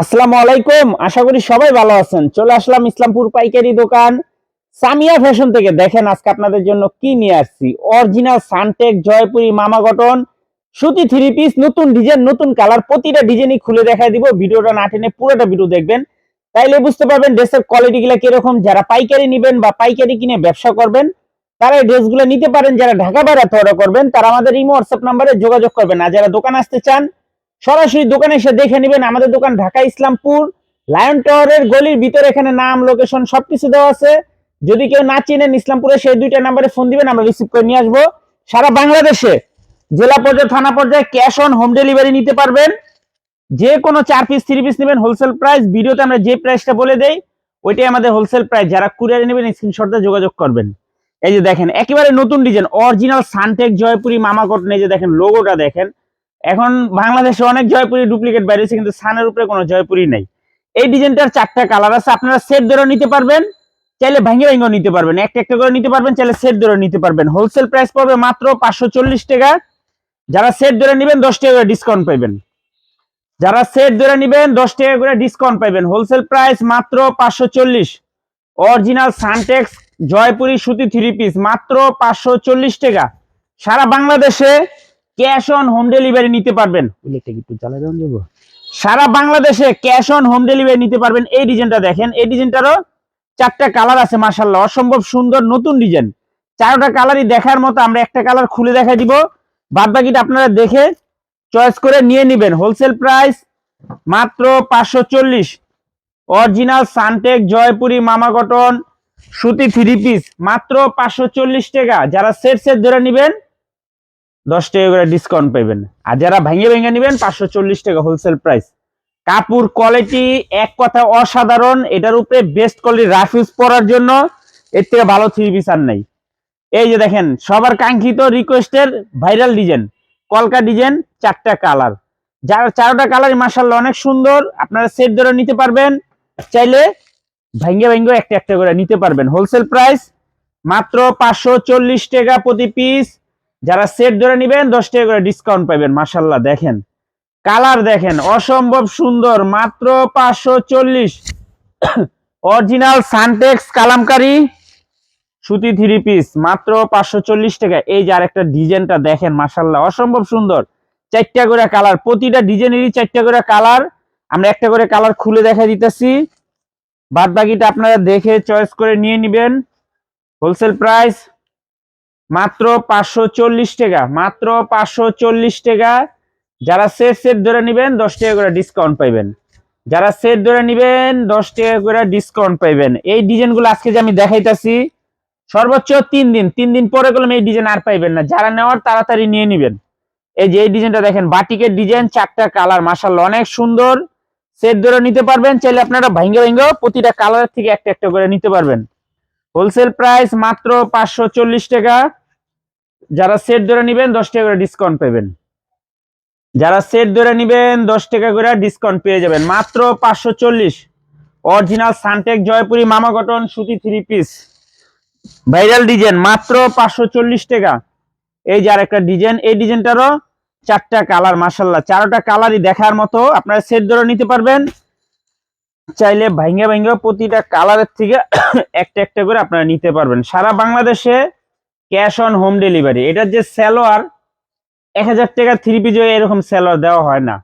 আসসালামু আলাইকুম। আশা করি সবাই ভালো আছেন। চলে আসলাম ইসলামপুর পাইকারি দোকান। সামিয়া ফ্যাশন থেকে দেখেন আজকে আপনাদের জন্য কি নিয়ে আসছি। অরিজিনাল সানটেক জয়পুরি মামা কটন। সুতি থ্রি পিস, নতুন ডিজাইন, নতুন কালার, প্রতিটা ডিজাইনই খুলে দেখায় দিব। ভিডিওটা না টেনে পুরোটা ভিডিও দেখবেন। তাইলে বুঝতে পারবেন ড্রেসের কোয়ালিটি গুলা কীরকম। যারা পাইকারি নেবেন বা পাইকারি কিনে ব্যবসা করবেন, তারা এই ড্রেসগুলো নিতে পারেন। যারা ঢাকা বাইরে অর্ডার করবেন, তারা আমাদের ইমো, হোয়াটসঅ্যাপ নাম্বারে যোগাযোগ করবেন। আর যারা দোকান আসতে চান সরাসরি দোকানে এসে দেখে নেবেন আমাদের দোকান ঢাকা ইসলামপুর, লায়ন টাওয়ারের গলির ভিতরে এখানে নাম লোকেশন সবকিছু দেওয়া আছে। যদি কেউ না চিনেন ইসলামপুরে, সেই দুইটা নাম্বারে ফোন দিবেন, আমরা রিসিভ করে নিয়ে আসব। সারা বাংলাদেশে জেলা পর্যায়ে, থানা পর্যায়ে ক্যাশ অন হোম ডেলিভারি নিতে পারবেন। যে কোনো চার পিস থ্রি পিস নেবেন হোলসেল প্রাইস ভিডিওতে আমরা যে প্রাইসটা বলে দেই, ওইটাই আমাদের হোলসেল প্রাইস যারা কুরিয়ারে নেবেন স্ক্রিনশটে যোগাযোগ করবেন। এই যে দেখেন, একেবারে নতুন ডিজাইন অরিজিনাল সানটেক জয়পুরি মামা কটন এই যে দেখেন লোগোটা দেখেন। এখন বাংলাদেশে অনেক জয়পুরি ডুপ্লিকেট বেরিয়েছে, কিন্তু সানের উপরে কোনো জয়পুরি নাই। এই ডিজাইনটার চারটা কালার আছে, আপনারা সেট ধরে নিতে পারবেন, চাইলে ভেঙে ভেঙে নিতে পারবেন। একটা একটা করে নিতে পারবেন, চাইলে সেট ধরে নিতে পারবেন। হোলসেল প্রাইস পড়বে মাত্র পাঁচশো চল্লিশ টাকা। যারা সেট ধরে নেবেন, দশ টাকা করে ডিসকাউন্ট পাইবেন। যারা সেট ধরে নেবেন, দশ টাকা করে ডিসকাউন্ট পাইবেন। হোলসেল প্রাইস মাত্র পাঁচশো চল্লিশ। অরিজিনাল সানটেক্স জয়পুরি সুতি থ্রি পিস মাত্র পাঁচশো চল্লিশ টাকা। সারা বাংলাদেশে ক্যাশ অন হোম ডেলিভারি নিতে পারবেন। একটু সারা বাংলাদেশে ক্যাশ অন হোম ডেলিভারি নিতে পারবেন। এই ডিজাইনটা দেখেন এই ডিজাইনটারও চারটা কালার আছে মার্শাল্লাহ অসম্ভব সুন্দর নতুন ডিজাইন। চারটা কালারই দেখার মতো আমরা একটা কালার খুলে দেখা দিব। বাদ বাকিটা আপনারা দেখে চয়েস করে নিয়ে নেবেন। হোলসেল প্রাইস মাত্র পাঁচশো চল্লিশ। অরিজিনাল সানটেক জয়পুরি মামা কটন সুতি থ্রি পিস মাত্র পাঁচশো চল্লিশ টাকা। যারা সেট সেট ধরে নেবেন দশ টাকা করে ডিসকাউন্ট পাইবেন। আর যারা ভেঙে ভেঙে নেবেন, পাঁচশো চল্লিশ টাকা হোলসেল প্রাইস কাপড় কোয়ালিটি এক কথা অসাধারণ, এটার উপরে বেস্ট কোয়ালিটি রাফিউজ পরার জন্য এর থেকে ভালো থ্রি পিস আর নাই। এই যে দেখেন, সবার কাঙ্ক্ষিত রিকোয়েস্টের ভাইরাল ডিজাইন কলকা ডিজাইন চারটা কালার যার চারটা কালার মার্শাল্লাহ অনেক সুন্দর, আপনারা সেট ধরে নিতে পারবেন। চাইলে ভেঙ্গে ভেঙ্গে একটা একটা করে নিতে পারবেন। হোলসেল প্রাইস মাত্র পাঁচশো চল্লিশ টাকা প্রতি পিস যারা সেট ধরে নেবেন, দশ টাকা করে ডিসকাউন্ট পাবেন মার্শাল্লাহ দেখেন। কালার দেখেন, অসম্ভব সুন্দর, মাত্র পাঁচশো চল্লিশ। অরিজিনাল সানটেক্স কালামকারি, সুতি থ্রি পিস মাত্র পাঁচশো চল্লিশ টাকা। এই যে আরেকটা ডিজাইনটা দেখেন মার্শাল্লাহ অসম্ভব সুন্দর। চারটা করে কালার প্রতিটা ডিজাইনেরই চারটা করে কালার আমরা একটা করে কালার খুলে দেখা দিতেছি। বাদ বাকিটা আপনারা দেখে চয়েস করে নিয়ে নেবেন। হোলসেল প্রাইস মাত্র পাঁচশো চল্লিশ টাকা, মাত্র পাঁচশো চল্লিশ টাকা। যারা সেট সেট ধরে নেবেন, দশ টাকা করে ডিসকাউন্ট পাইবেন। যারা সেট ধরে নেবেন, দশ টাকা করে ডিসকাউন্ট পাইবেন। এই ডিজাইনগুলো আজকে যে আমি দেখাইতাছি, সর্বোচ্চ তিন দিন তিন দিন পরে গেলে এই ডিজাইন আর পাইবেন না। যারা নেওয়ার, তাড়াতাড়ি নিয়ে নেবেন। এই যে এই ডিজাইনটা দেখেন, বাটিকের ডিজাইন চারটা কালার মাসাল্লাহ অনেক সুন্দর। সেট ধরে নিতে পারবেন, চাইলে আপনারা ভাঙ্গে ভাঙ্গে প্রতিটা কালার থেকে একটা একটা করে নিতে পারবেন। হোলসেল প্রাইস মাত্র পাঁচশো চল্লিশ টাকা। যারা সেট ধরে নেবেন, দশ টাকা করে ডিসকাউন্ট পাবেন। যারা সেট ধরে নেবেন, দশ টাকা করে ডিসকাউন্ট পেয়ে যাবেন। মাত্র পাঁচশো চল্লিশ। অরিজিনাল সানটেক জয়পুরি মামা কটন সুতি থ্রি পিস ভাইরাল ডিজাইন মাত্র পাঁচশো চল্লিশ টাকা। এই যে আরেকটা ডিজাইন এই ডিজাইনটারও চারটা কালার মাসাল্লাহ চারটা কালারই দেখার মতো আপনারা সেট ধরে নিতে পারবেন। চাইলে ভাঙ্গে ভাঙ্গে প্রতিটা কালারের থেকে একটা একটা করে আপনারা নিতে পারবেন। সারা বাংলাদেশে ক্যাশ অন হোম ডেলিভারি। এটার যে স্যালোয়ার, এক হাজার টাকা থ্রি পিস এরকম স্যালোয়ার দেওয়া হয় না।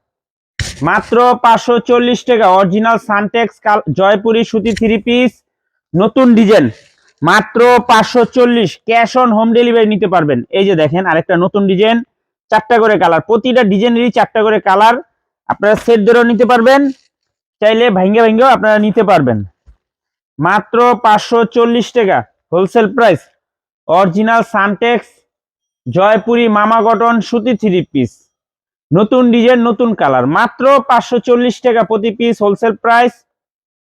মাত্র পাঁচশো চল্লিশ টাকা অরিজিনাল সানটেক্স কাল জয়পুরি সুতি থ্রি পিস নতুন ডিজাইন মাত্র পাঁচশো চল্লিশ, ক্যাশ অন হোম ডেলিভারি নিতে পারবেন। এই যে দেখেন, আরেকটা নতুন ডিজাইন চারটা করে কালার। প্রতিটা ডিজাইনেরই চারটা করে কালার। আপনারা সেট ধরেও নিতে পারবেন, চাইলে ভাঙ্গে ভাঙ্গেও আপনারা নিতে পারবেন। মাত্র পাঁচশো চল্লিশ টাকা wholesale price original Suntex, Jaipuri মামা কটন সুতি থ্রি পিস। নতুন ডিজাইন, নতুন কালার। মাত্র পাঁচশো চল্লিশ টাকা প্রতি পিস, হোলসেল প্রাইস।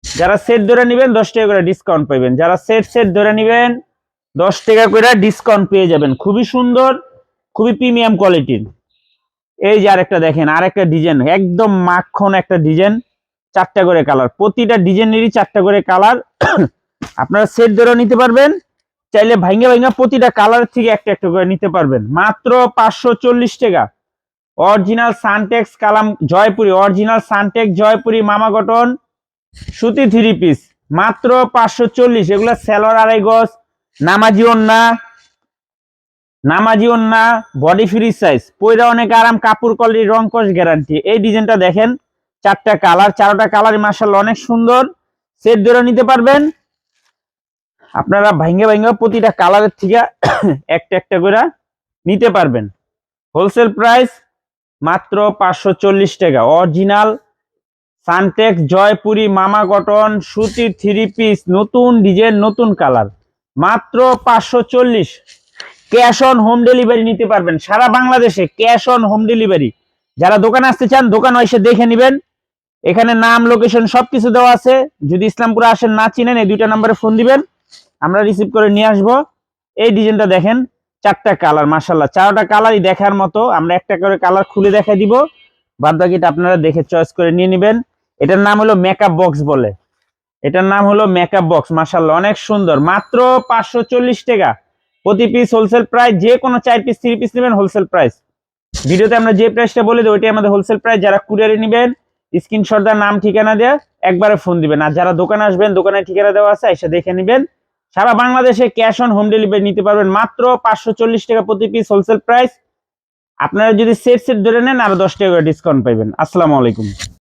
যারা সেট ধরে নেবেন, দশ টাকা করে ডিসকাউন্ট পাবেন যারা সেট সেট ধরে নেবেন, দশ টাকা করে ডিসকাউন্ট পেয়ে যাবেন। খুবই সুন্দর, খুবই প্রিমিয়াম কোয়ালিটির এই যে আরেকটা দেখেন, আরেকটা ডিজাইন। একদম মাখন একটা ডিজাইন, চারটা করে কালার। প্রতিটা ডিজাইনেরই চারটা করে কালার। আপনারা সেট ধরে নিতে পারবেন। চাইলে ভাঙ্গা ভাইঙ্গা প্রতিটা কালার থেকে একটা একটা করে নিতে পারবেন। মাত্র পাঁচশো চল্লিশ টাকা। অরিজিনাল সানটেক্স কালাম জয়পুরি অরিজিনাল সানটেক্স জয়পুরি মামা কটন সুতি থ্রি পিস মাত্র পাঁচশো চল্লিশ। এগুলো স্যালোর আড়াই গজ, নামাজি ওন্না নামাজি ওন্না বডি ফ্রি সাইজ পয়রা অনেক আরাম, কাপড় কলি রং কস গ্যারান্টি এই ডিজাইনটা দেখেন, চারটা কালার চারটা কালার মার্শাল অনেক সুন্দর। সেট ধরে নিতে পারবেন। আপনারা ভাঙ্গে ভাঙ্গে প্রতিটা কালারের থেকে একটা একটা করে নিতে পারবেন। হোলসেল প্রাইস মাত্র পাঁচশো চল্লিশ টাকা। অরিজিনাল সানটেক্স জয়পুরি মামা কটন সুতির থ্রি পিস নতুন ডিজাইন নতুন কালার মাত্র পাঁচশো চল্লিশ। ক্যাশ অন হোম ডেলিভারি নিতে পারবেন। সারা বাংলাদেশে ক্যাশ অন হোম ডেলিভারি যারা দোকানে আসতে চান, দোকানে এসে দেখে নেবেন। এখানে নাম লোকেশন সবকিছু দেওয়া আছে। যদি ইসলামপুরে আসেন, না চিনেন, এই দুইটা নাম্বারে ফোন দিবেন। আমরা রিসিভ করে নিয়ে আসব। এই ডিজাইনটা দেখেন, চারটা কালার মাসাল্লাহ চারটা কালারই দেখার মতো আমরা একটা করে কালার খুলে দেখা দিব। বাদ বাকিটা আপনারা দেখে চয়েস করে নিয়ে নেবেন। এটার নাম হলো মেকআপ বক্স বলে। এটার নাম হলো মেকআপ বক্স মাসাল্লাহ অনেক সুন্দর। মাত্র পাঁচশো চল্লিশ টাকা। প্রতি পিস হোলসেল প্রাইস যে কোনো চার পিস থ্রি পিস নেবেন হোলসেল প্রাইস ভিডিওতে আমরা যে প্রাইসটা বলে দেবো, ওইটাই আমাদের হোলসেল প্রাইস যারা কুরিয়ারে নেবেন স্ক্রিনশট দেওয়ার নাম, ঠিকানা দেওয়া একবারে ফোন দিবেন। আর যারা দোকানে আসবেন, দোকানের ঠিকানা দেওয়া আছে, এসে দেখে নেবেন। সারা বাংলাদেশে ক্যাশ অন হোম ডেলিভারি নিতে পারবেন মাত্র পাঁচশো চল্লিশ টাকা প্রতি পিস হোলসেল প্রাইস আপনারা যদি সেট সেট ধরে নেন, আরও দশ টাকা ডিসকাউন্ট পাবেন আসসালামু আলাইকুম।